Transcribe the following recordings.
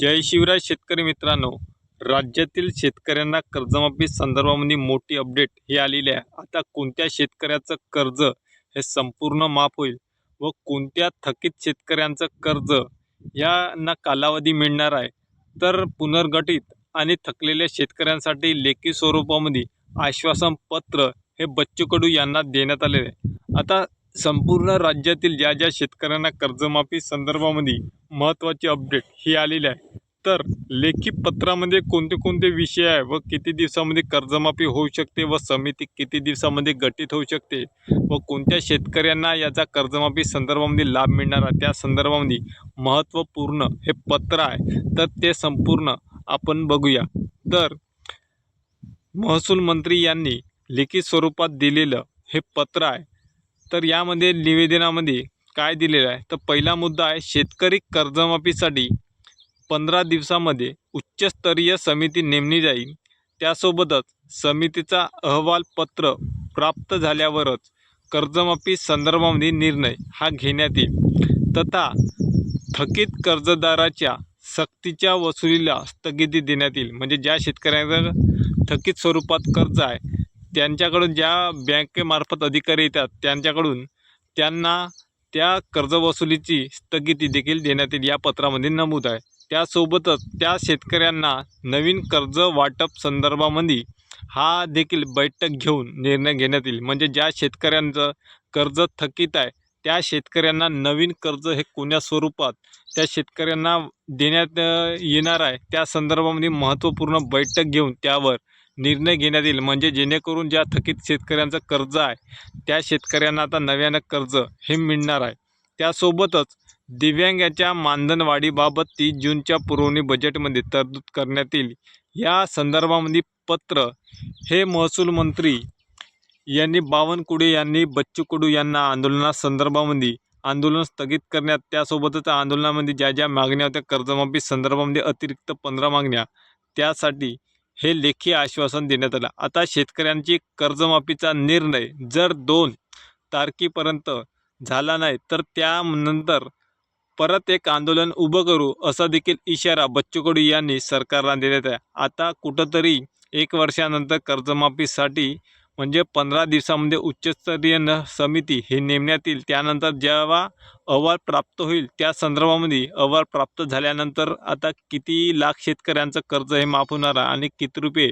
जय शिवराय शेतकरी मित्रांनो. राज्यातील शेतकऱ्यांना कर्जमाफी संदर्भामध्ये मोठी अपडेट ही आलेली आहे. आता कोणत्या शेतकऱ्याचं कर्ज हे संपूर्ण माफ होईल व कोणत्या थकीत शेतकऱ्यांचं कर्ज यांना कालावधी मिळणार आहे? तर पुनर्गठित आणि थकलेल्या शेतकऱ्यांसाठी लेखी स्वरूपामध्ये आश्वासन पत्र हे बच्चू कडू यांना देण्यात आलेले आहे. आता संपूर्ण राज्यातील ज्या ज्या शेतकऱ्यांना कर्जमाफी संदर्भामध्ये महत्त्वाची अपडेट ही आलेली आहे. तर लेखी पत्रामध्ये कोणते कोणते विषय आहे व किती दिवसामध्ये कर्जमाफी होऊ शकते व समिती किती दिवसामध्ये गठीत होऊ शकते व कोणत्या शेतकऱ्यांना याचा कर्जमाफी संदर्भामध्ये लाभ मिळणार आहे? त्या संदर्भामध्ये महत्त्वपूर्ण हे पत्र आहे. तर ते संपूर्ण आपण बघूया. तर महसूल मंत्री यांनी लिखित स्वरूपात दिलेलं हे पत्र आहे. तर यामध्ये निवेदनामध्ये काय दिलेलं आहे? तर पहिला मुद्दा आहे शेतकरी कर्जमाफीसाठी पंधरा दिवसामध्ये उच्चस्तरीय समिती नेमली जाईल. त्यासोबतच समितीचा अहवाल पत्र प्राप्त झाल्यावरच कर्जमाफी संदर्भामध्ये निर्णय हा घेण्यात येईल. तथा थकीत कर्जदाराच्या सक्तीच्या वसुलीला स्थगिती देण्यात येईल. म्हणजे ज्या शेतकऱ्यांचं थकीत स्वरूपात कर्ज आहे त्यांच्याकडून ज्या बँकेमार्फत अधिकारी येतात त्यांच्याकडून त्यांना त्या कर्जवसुलीची स्थगिती देखील देण्यात येईल. या पत्रामध्ये नमूद आहे. त्यासोबतच त्या शेतकऱ्यांना नवीन कर्ज वाटप संदर्भामध्ये हा देखील बैठक घेऊन निर्णय घेण्यात येईल. म्हणजे ज्या शेतकऱ्यांचं कर्ज थकीत आहे त्या शेतकऱ्यांना नवीन कर्ज हे कोण्या स्वरूपात त्या शेतकऱ्यांना देण्यात येणार आहे त्या संदर्भामध्ये महत्त्वपूर्ण बैठक घेऊन त्यावर निर्णय घेण्यात येईल. म्हणजे जेणेकरून ज्या थकीत शेतकऱ्यांचं कर्ज आहे त्या शेतकऱ्यांना आता नव्यानं कर्ज हे मिळणार आहे. त्यासोबतच दिव्यांगाच्या मानधनवाढीबाबत तीस जूनच्या पुरवणी बजेटमध्ये तरतूद करण्यात येईल. या संदर्भामध्ये पत्र हे महसूल मंत्री यांनी बावनकुळे यांनी बच्चू कडू यांना आंदोलनासंदर्भामध्ये आंदोलन स्थगित करण्यात त्यासोबतच आंदोलनामध्ये ज्या ज्या मागण्या होत्या कर्जमाफी संदर्भामध्ये अतिरिक्त पंधरा मागण्या त्यासाठी हे लेखी आश्वासन देण्यात आलं. आता शेतकऱ्यांची कर्जमाफीचा निर्णय जर दोन तारखेपर्यंत झाला नाही तर त्यानंतर परत एक आंदोलन उभं करू असा देखील इशारा बच्चू कडू यांनी सरकारला दिलेत आहे. आता कुठंतरी एक वर्षानंतर कर्जमाफीसाठी म्हणजे पंधरा दिवसामध्ये उच्चस्तरीय न समिती ही नेमण्यात येईल. त्यानंतर जेव्हा अहवाल प्राप्त होईल त्या संदर्भामध्ये अहवाल प्राप्त झाल्यानंतर आता किती लाख शेतकऱ्यांचं कर्ज हे माफ होणार आणि किती रुपये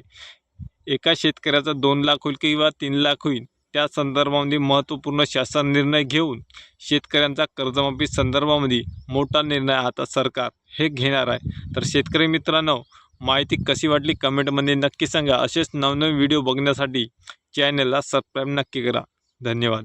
एका शेतकऱ्याचा दोन लाख होईल किंवा तीन लाख होईल? त्या संदर्भामध्ये महत्त्वपूर्ण शासन निर्णय घेऊन शेतकऱ्यांचा कर्जमाफी संदर्भामध्ये मोठा निर्णय आता सरकार हे घेणार आहे. तर शेतकरी मित्रांनो माहिती कशी वाटली कमेंटमध्ये नक्की सांगा. असेच नवनवीन व्हिडिओ बघण्यासाठी चॅनलला सबस्क्राईब नक्की करा. धन्यवाद.